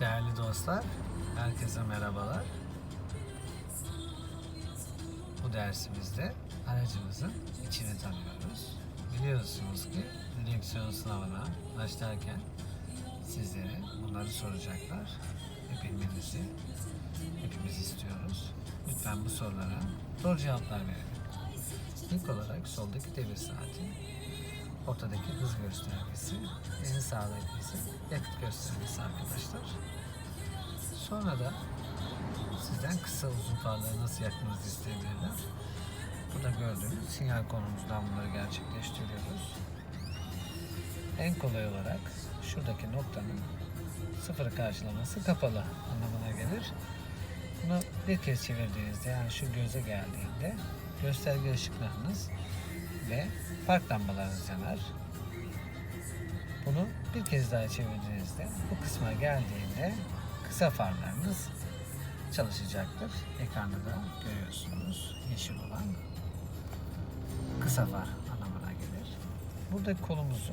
Değerli dostlar, herkese merhabalar. Bu dersimizde aracımızın içini tanıyoruz. Biliyorsunuz ki direksiyon sınavına başlarken sizlere bunları soracaklar. Ve bilmenizi hepimiz istiyoruz. Lütfen bu sorulara doğru cevaplar verin. İlk olarak soldaki devir saati, ortadaki hız göstergesi, en sağdaki ise yakıt göstergesi arkadaşlar. Sonra da sizden kısa uzun farları nasıl yakmanızı isteyebilirler. Burada gördüğünüz sinyal konumuzdan bunları gerçekleştiriyoruz. En kolay olarak şuradaki noktanın sıfırı karşılaması kapalı anlamına gelir. Bunu bir kez çevirdiğinizde yani şu göze geldiğinde gösterge ışıklarınız ve park lambalarınız yanar. Bunu bir kez daha çevirdiğinizde bu kısma geldiğinde kısa farlarınız çalışacaktır. Ekranda da görüyorsunuz yeşil olan kısa far anlamına gelir. Buradaki kolumuzu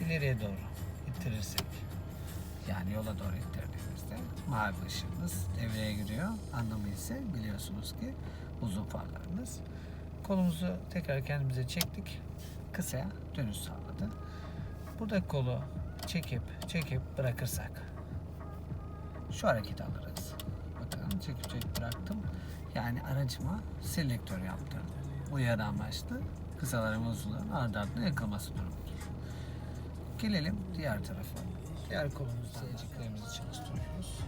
ileriye doğru ittirirsek yani yola doğru ittirdiğimizde mavi ışığımız devreye giriyor. Anlamı ise biliyorsunuz ki uzun farlarımız. Kolumuzu tekrar kendimize çektik. Kısaya dönüş sağladı. Buradaki kolu çekip çekip bırakırsak şu hareketi alırız. Bakın çekip çekip bıraktım. Yani aracıma selektör yaptırdım. Uyarı amaçlı kısaların uzunların ardı ardına yakılması durumudur. Gelelim diğer tarafa. Diğer kolumuzda SC'lerimizi çalıştırıyoruz.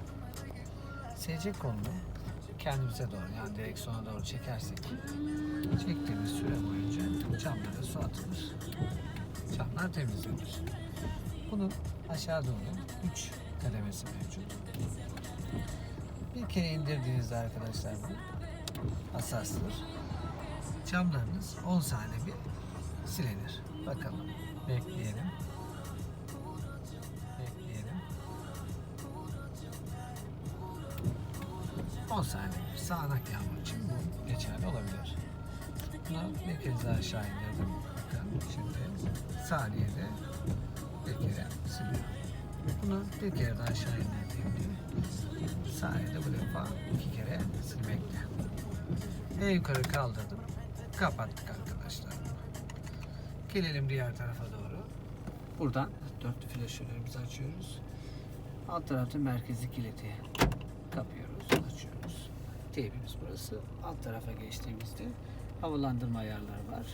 SC kolunu kendimize doğru yani direksiyona doğru çekersek çektiğimiz süre boyunca camlara su atılır. Camlar temizlenir. Bunun aşağı doğru 3 kademesi mevcut. Bir kere indirdiğinizde arkadaşlar bu hassastır. Camlarınız 10 saniye bir silinir. Bakalım. Bekleyelim. Bekleyelim. 10 saniye bir sağanak yağmur için bu geçerli olabilir. Bunu bir kez daha aşağı indirdim. Şimdi saniyede bir kere siliyor. Bunu bir kere daha aşağı indirdiğimde saniyede bu defa iki kere silmekte. En yukarı kaldırdım. Kapattık arkadaşlar. Gelelim diğer tarafa doğru. Buradan dörtlü flaşörlerimizi açıyoruz. Alt tarafta merkezi kilidi kapıyoruz, açıyoruz. Teybimiz burası. Alt tarafa geçtiğimizde havalandırma ayarları var.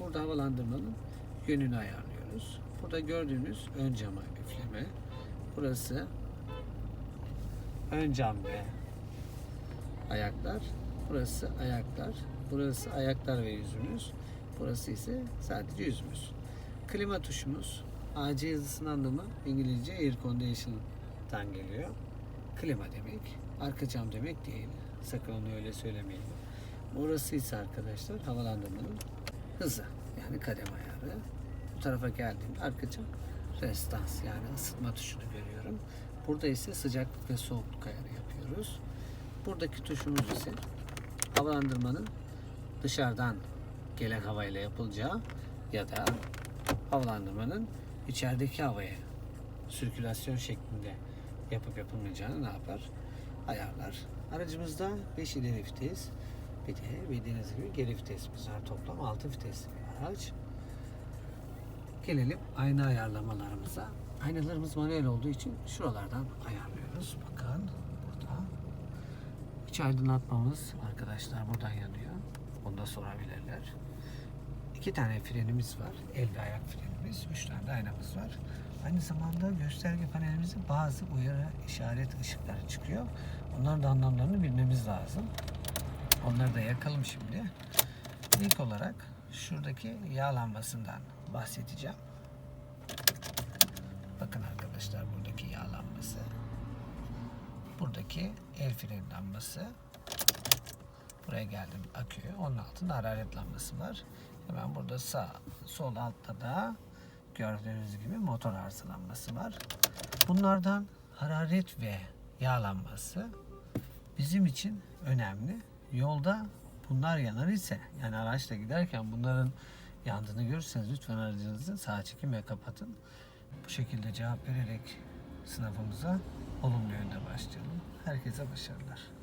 Burada havalandırmanın yönünü ayarlıyoruz. Burada gördüğünüz ön cama üfleme. Burası ön cam ve ayaklar. Burası ayaklar. Burası ayaklar ve yüzümüz. Burası ise sadece yüzümüz. Klima tuşumuz. AC yazısının anlamı İngilizce air condition'dan geliyor. Klima demek. Arka cam demek değil. Sakın onu öyle söylemeyin. Burası ise arkadaşlar havalandırmanın hızı. Yani kadem ayarı. Bu tarafa geldiğimde arka cam restans yani ısıtma tuşunu görüyorum. Burada ise sıcaklık ve soğukluk ayarı yapıyoruz. Buradaki tuşumuz ise havalandırmanın dışarıdan gelen havayla yapılacağı ya da havalandırmanın içerideki havaya sirkülasyon şeklinde yapıp yapılmayacağını ne yapar? Ayarlar. Aracımızda 5 ileri vites bir de bildiğiniz gibi geri vitesimiz var. Toplam 6 vitesli bir araç. Gelelim ayna ayarlamalarımıza. Aynalarımız manuel olduğu için şuralardan ayarlıyoruz. Bakın burada. İç aydınlatmamız arkadaşlar buradan yanıyor. Onu da sorabilirler. İki tane frenimiz var. El ve ayak frenimiz. Üç tane de aynamız var. Aynı zamanda gösterge panelimizde bazı uyarı işaret ışıkları çıkıyor. Onların da anlamlarını bilmemiz lazım. Onları da yakalım şimdi. İlk olarak şuradaki yağ lambasından bahsedeceğim. Bakın arkadaşlar buradaki yağ lambası. Buradaki el freni lambası. Buraya geldim akü. Onun altında hararet lambası var. Hemen burada sağ, sol altta da gördüğünüz gibi motor arıza lambası var. Bunlardan hararet ve yağ lambası bizim için önemli. Yolda bunlar yanar ise yani araçla giderken bunların yandığını görürseniz lütfen aracınızı sağ çekin ve kapatın. Bu şekilde cevap vererek sınavımıza olumlu yönde başlayalım. Herkese başarılar.